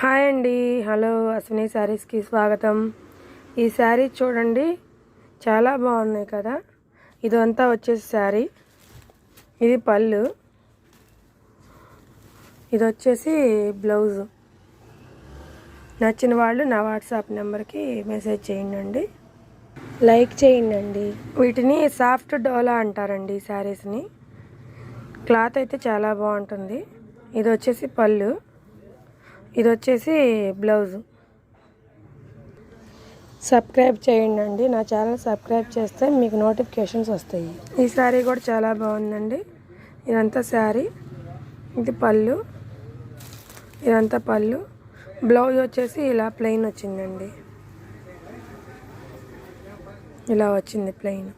Hi అండి. Hello Ashwini శారీస్కి స్వాగతం. ఈ శారీ చూడండి చాలా బాగున్నాయి కదా. ఇదంతా వచ్చేసి శారీ. ఇది పళ్ళు. ఇది వచ్చేసి బ్లౌజ్. నచ్చిన వాళ్ళు నా వాట్సాప్ నెంబర్కి మెసేజ్ చేయండి లైక్ చేయండి వీటిని సాఫ్ట్ డోలా అంటారండి ఈ శారీస్ని. క్లాత్ అయితే చాలా బాగుంటుంది. ఇది వచ్చేసి పళ్ళు. ఇది వచ్చేసి బ్లౌజ్. సబ్స్క్రైబ్ చేయండి అండి నా ఛానల్ సబ్స్క్రైబ్ చేస్తే మీకు నోటిఫికేషన్స్ వస్తాయి. ఈ శారీ కూడా చాలా బాగుందండి. ఇదంతా శారీ ఇది పళ్ళు. ఇదంతా పళ్ళు. బ్లౌజ్ వచ్చేసి ఇలా ప్లెయిన్ వచ్చిందండి. ఇలా వచ్చింది ప్లెయిన్.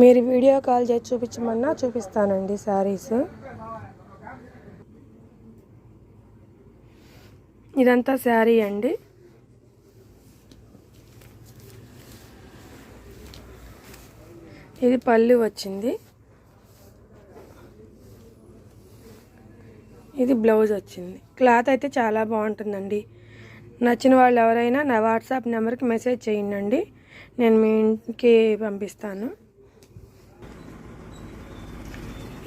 మీరు వీడియో కాల్ చేసి చూపించమన్నా చూపిస్తానండి శారీస్ ఇదంతా శారీ అండి. ఇది పళ్ళు వచ్చింది. ఇది బ్లౌజ్ వచ్చింది. క్లాత్ అయితే చాలా బాగుంటుందండి. నచ్చిన వాళ్ళు ఎవరైనా నా వాట్సాప్ నెంబర్కి మెసేజ్ చేయండి నేను మీ ఇంటికి పంపిస్తాను.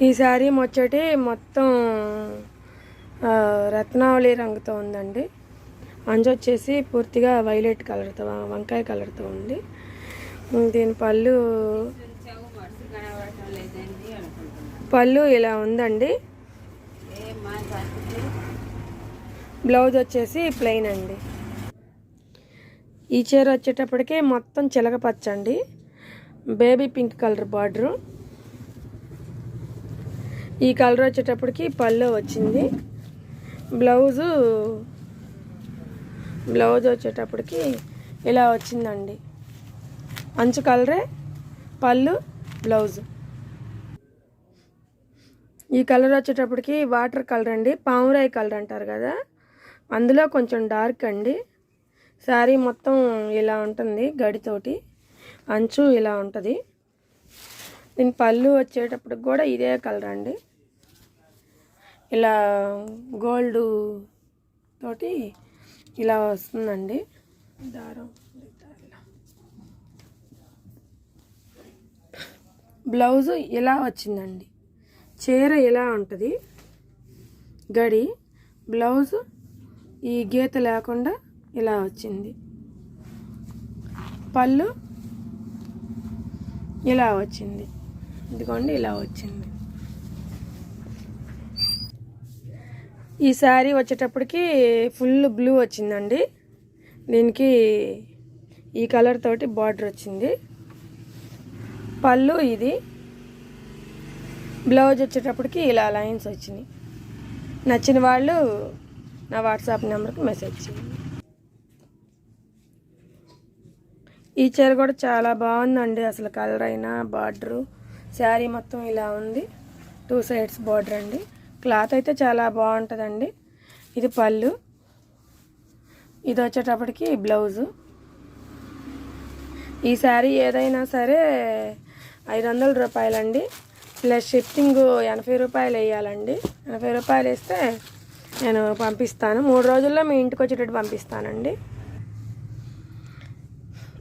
ఈ శారీ వచ్చేటి మొత్తం రత్నావళి రంగుతో ఉందండి. అంజు వచ్చేసి పూర్తిగా వైలెట్ కలర్తో వంకాయ కలర్తో ఉంది. దీని పళ్ళు పళ్ళు ఇలా ఉందండి. బ్లౌజ్ వచ్చేసి ప్లెయిన్ అండి. ఈ చీర వచ్చేటప్పటికి మొత్తం చిలక పచ్చ అండి బేబీ పింక్ కలర్ బార్డరు. ఈ కలర్ వచ్చేటప్పటికి పళ్ళు వచ్చింది. బ్లౌజు బ్లౌజ్ వచ్చేటప్పటికి ఇలా వచ్చిందండి. అంచు కలరే పళ్ళు బ్లౌజ్. ఈ కలర్ వచ్చేటప్పటికి వాటర్ కలర్ అండి పావురాయి కలర్ అంటారు కదా. అందులో కొంచెం డార్క్ అండి. శారీ మొత్తం ఇలా ఉంటుంది గడితోటి. అంచు ఇలా ఉంటుంది. దీని పళ్ళు వచ్చేటప్పటికి కూడా ఇదే కలర్ అండి. ఇలా గోల్డ్ తోటి ఇలా వస్తుందండి. దారం బ్లౌజు ఇలా వచ్చిందండి? చీర ఇలా ఉంటుంది? గడి బ్లౌజ్ ఈ గీత లేకుండా ఇలా వచ్చింది. పళ్ళు ఇలా వచ్చింది. ఇదిగోండి ఇలా వచ్చింది. ఈ శారీ వచ్చేటప్పటికి ఫుల్ బ్లూ వచ్చిందండి. దీనికి ఈ కలర్ తోటి బార్డర్ వచ్చింది. పళ్ళు ఇది. బ్లౌజ్ వచ్చేటప్పటికి ఇలా లైన్స్ వచ్చినాయి. నచ్చిన వాళ్ళు నా వాట్సాప్ నెంబర్కి మెసేజ్ చేయండి. ఈ చీర కూడా చాలా బాగుందండి. అసలు కలర్ అయినా బార్డరు శారీ మొత్తం ఇలా ఉంది. టూ సైడ్స్ బార్డర్ అండి. క్లాత్ అయితే చాలా బాగుంటుందండి. ఇది పళ్ళు. ఇది వచ్చేటప్పటికి బ్లౌజు. ఈ శారీ ఏదైనా సరే ఐదు వందల రూపాయలండి. ప్లస్ షిఫ్టింగ్ ఎనభై రూపాయలు వేయాలండి. ఎనభై రూపాయలు వేస్తే నేను పంపిస్తాను. మూడు రోజుల్లో మీ ఇంటికి వచ్చేటట్టు పంపిస్తానండి.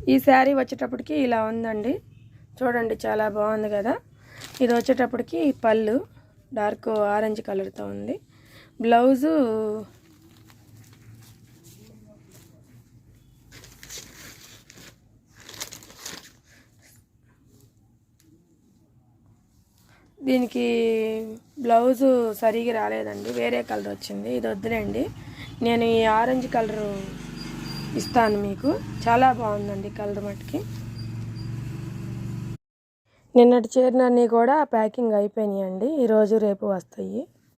ఈ శారీ వచ్చేటప్పటికి ఇలా ఉందండి. చూడండి చాలా బాగుంది కదా. ఇది వచ్చేటప్పటికి పళ్ళు. డార్క్ ఆరెంజ్ కలర్తో ఉంది. బ్లౌజు దీనికి బ్లౌజు సరిగా రాలేదండి. వేరే కలర్ వచ్చింది. ఇది వద్దులేండి. నేను ఈ ఆరెంజ్ కలరు ఇస్తాను మీకు. చాలా బాగుందండి కలర్ మట్టుకి నిన్నటి చీరలన్నీ కూడా ప్యాకింగ్ అయిపోయినాయండి. ఈరోజు రేపు వస్తాయి.